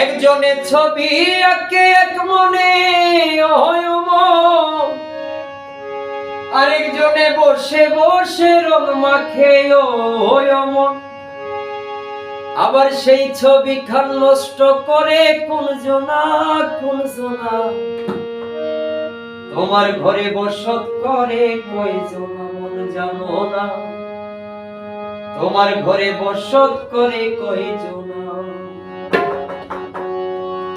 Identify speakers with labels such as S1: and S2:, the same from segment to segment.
S1: একজনের ছবি আঁকে, এক মনে আরেকজনে বসে বসে রং মাখে আবার সেই ছবি খান নষ্ট করে, কোন জনা কোন জনা। তোমার ঘরে বসত করে কই জনা মন জানো না। তোমার ঘরে বসত করে কই জনা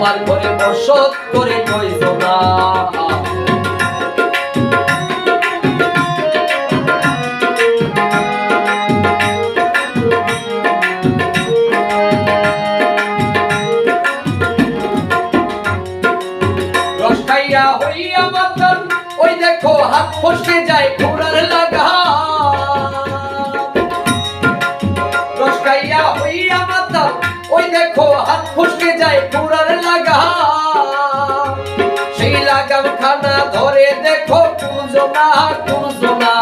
S1: তোমার ঘরে বসত করে কই জনা রস হইয়া মাতাল ওই দেখো হাত ফসকে যায় ওই দেখো যায় দেখো কুঞ্জনা কুঞ্জনা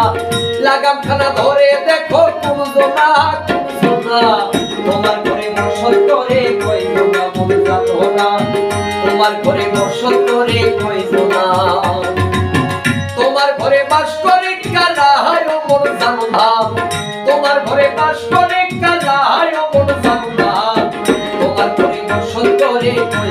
S1: লাগাম খানা ধরে দেখো কুঞ্জনা কুঞ্জনা তোমার ঘরে বসত করে কই জনা, মন না তোমার ঘরে বসত করে কই জনা। তোমার ঘরে বাস করে কালা হায় মন জানো না তোমার ঘরে বাস করে কালা হায় মন জানো না তোমার ঘরে বসত করে কই